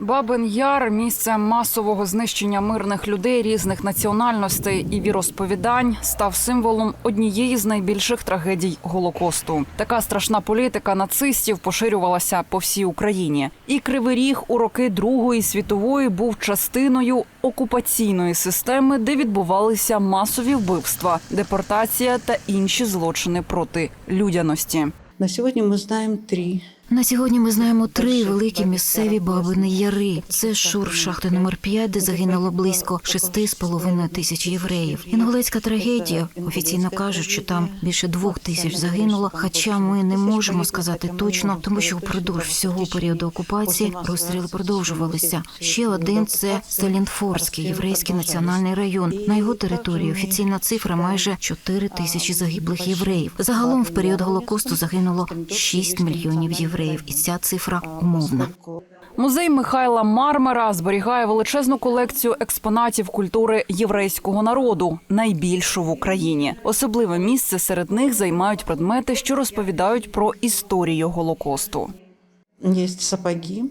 Бабин Яр місце масового знищення мирних людей різних національностей і віросповідань став символом однієї з найбільших трагедій голокосту. Така страшна політика нацистів поширювалася по всій Україні. І Кривий Ріг у роки Другої світової був частиною окупаційної системи, де відбувалися масові вбивства, депортація та інші злочини проти людяності. На сегодня мы знаем три. На сьогодні ми знаємо три великі місцеві бабини яри. Це Шур, шахта номер 5 де загинуло близько шести з половиною тисяч євреїв. Інгулецька трагедія офіційно кажуть, що там більше двох тисяч загинуло. Хоча ми не можемо сказати точно, тому що впродовж всього періоду окупації розстріли продовжувалися. Ще один це Селінфорський єврейський національний район. На його території офіційна цифра майже 4 тисячі загиблих євреїв. Загалом в період голокосту загинуло 6 мільйонів євреїв, і ця цифра умовна. Музей Михайла Мармера зберігає величезну колекцію експонатів культури єврейського народу, найбільшу в Україні. Особливе місце серед них займають предмети, що розповідають про історію голокосту. Є сапоги.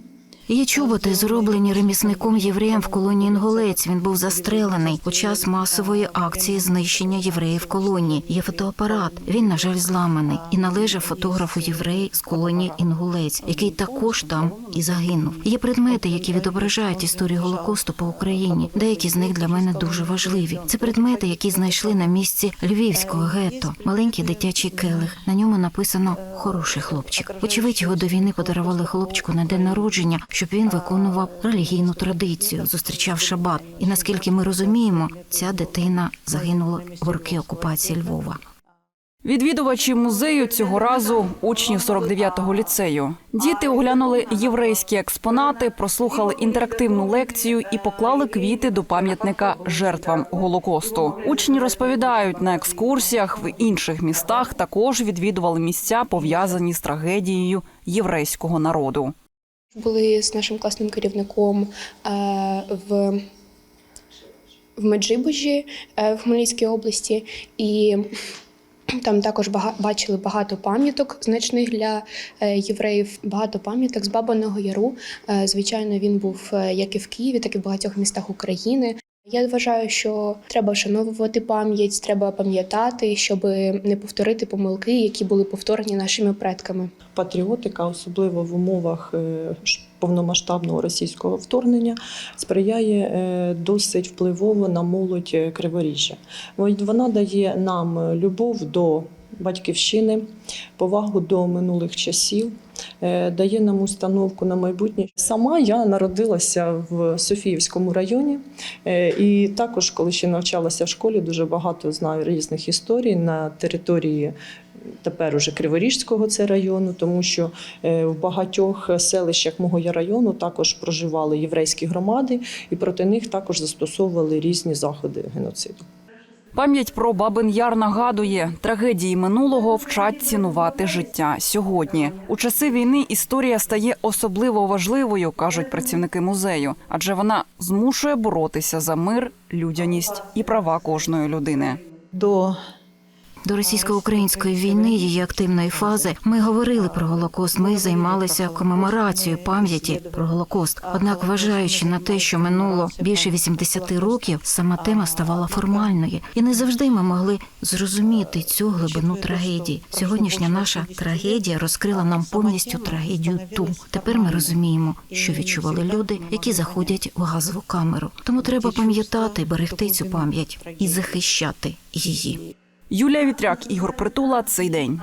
Є чоботи, зроблені ремісником євреєм в колонії Інголець. Він був застрелений у час масової акції знищення євреїв колонії. Є фотоапарат. Він, на жаль, зламаний і належав фотографу єврей з колонії Інгулець, який також там і загинув. Є предмети, які відображають історію голокосту по Україні. Деякі з них для мене дуже важливі. Це предмети, які знайшли на місці львівського гетто. Маленький дитячий келих. На ньому написано хороший хлопчик. Очевидь, його до війни подарували хлопчику на день народження, щоб він виконував релігійну традицію, зустрічав шабат. І наскільки ми розуміємо, ця дитина загинула в роки окупації Львова. Відвідувачі музею цього разу учні 49-го ліцею. Діти оглянули єврейські експонати, прослухали інтерактивну лекцію і поклали квіти до пам'ятника жертвам голокосту. Учні розповідають, на екскурсіях в інших містах також відвідували місця, пов'язані з трагедією єврейського народу. Були з нашим класним керівником е, в, в Меджибужі е, в Хмельницькій області, і там також бачили багато пам'яток значних для е, євреїв, багато пам'яток з Бабаного Яру. Звичайно, він був як і в Києві, так і в багатьох містах України. Я вважаю, що треба вшановувати пам'ять, треба пам'ятати, щоб не повторити помилки, які були повторені нашими предками. патріотика, особливо в умовах е, повномасштабного російського вторгнення, сприяє е, досить впливово на молодь е, Криворіжжя. Вона дає нам любов до батьківщини, повагу до минулих часів, е, дає нам установку на майбутнє. Сама я народилася в Софіївському районі, е, і також, коли ще навчалася в школі, дуже багато знаю різних історій на території тепер уже Криворіжського це району, тому що е, в багатьох селищах мого району також проживали єврейські громади, і проти них також застосовували різні заходи геноциду. Пам'ять про Бабин Яр нагадує, трагедії минулого вчать цінувати життя сьогодні. У часи війни історія стає особливо важливою, кажуть працівники музею, адже вона змушує боротися за мир, людяність і права кожної людини. До До російсько-української війни, її активної фази, ми говорили про голокост. Ми займалися комеморацією пам'яті про голокост. Однак, вважаючи на те, що минуло більше 80 років, сама тема ставала формальною, і не завжди ми могли зрозуміти цю глибину трагедії. Сьогоднішня наша трагедія розкрила нам повністю трагедію ту. Тепер ми розуміємо, що відчували люди, які заходять в газову камеру. Тому треба пам'ятати, берегти цю пам'ять і захищати її. Юлія Вітряк, Ігор Притула. Цей день.